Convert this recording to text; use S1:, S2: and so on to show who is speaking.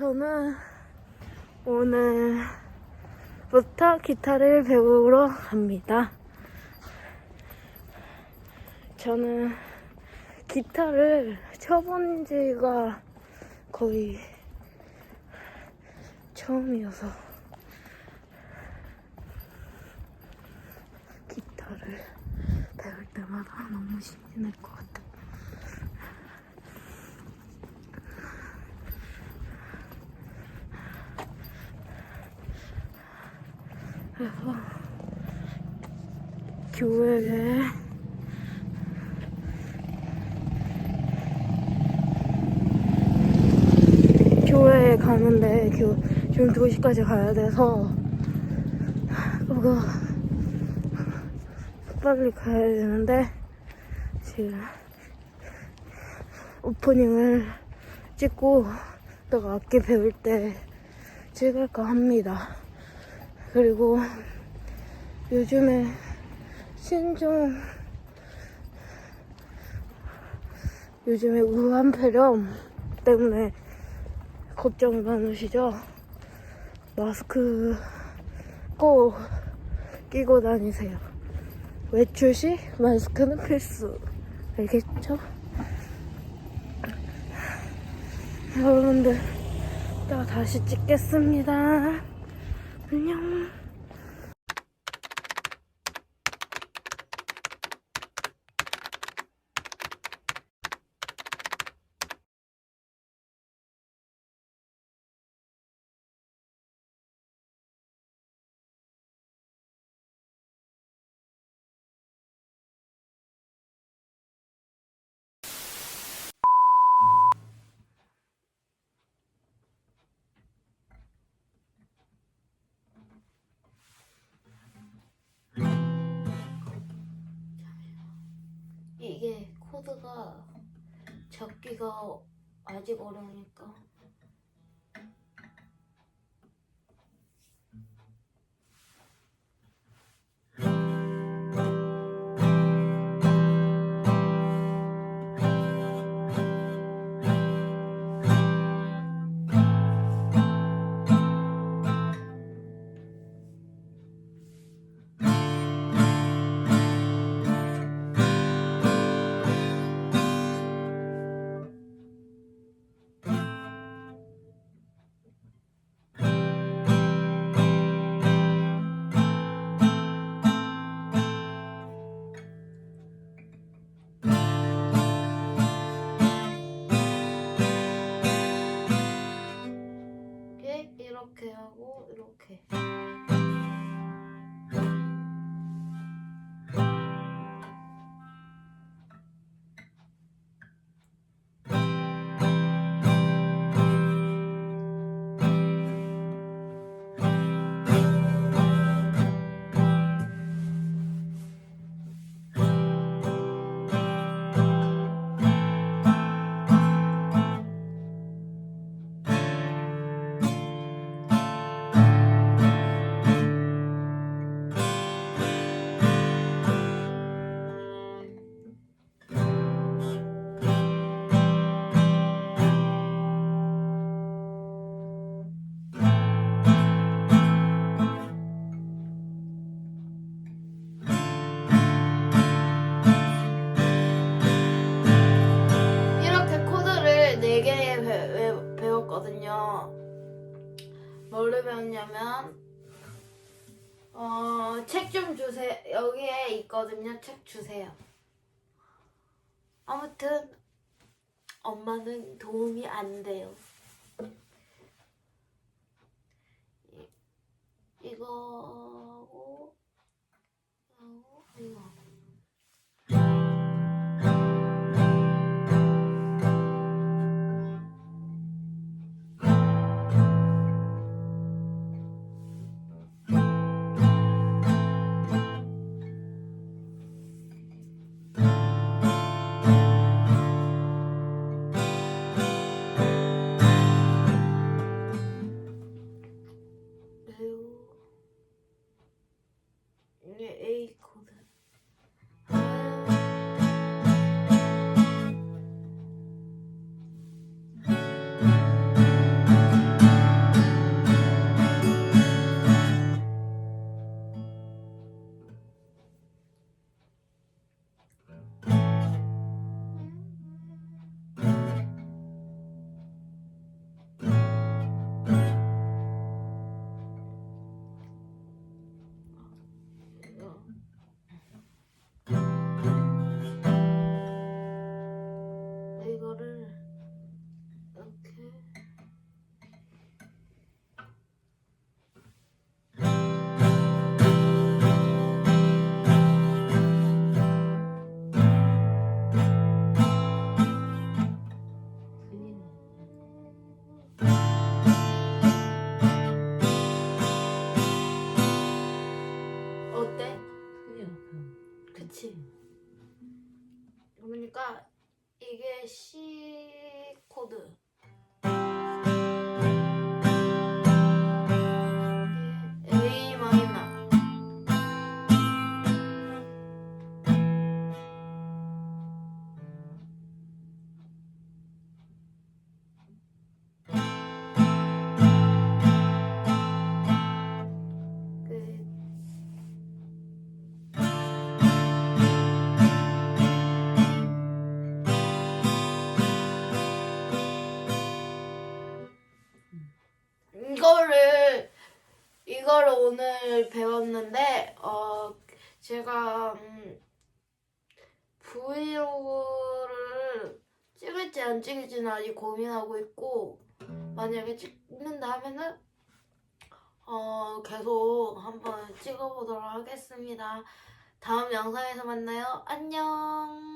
S1: 저는 오늘부터 기타를 배우러 갑니다. 저는 기타를 쳐본 지가 거의 처음이어서 기타를 배울 때마다 너무 날것 같아요. 그래서 교회에 교회에 가는데 교, 지금 2시까지 가야 돼서 그거 빨리 가야 되는데 지금 오프닝을 찍고 또 악기 배울 때 찍을까 합니다. 그리고 요즘에 신종 요즘에 우한 폐렴 때문에 걱정 많으시죠? 마스크 꼭 끼고 다니세요. 외출 시 마스크는 필수. 알겠죠? 여러분들, 이따가 다시 찍겠습니다. 안녕. 코드가 적기가 아직 어려우니까 하고 이렇게 뭐를 배웠냐면, 어, 책 좀 주세요. 여기에 있거든요. 책 주세요. 아무튼, 엄마는 도움이 안 돼요. 이- 이거하고, 이거 이게 이게 C 코드. 오늘 배웠는데 어 제가 음, 브이로그를 찍을지 안 찍을지는 아직 고민하고 있고 만약에 찍는다 하면은 어 계속 한번 찍어보도록 하겠습니다. 다음 영상에서 만나요. 안녕.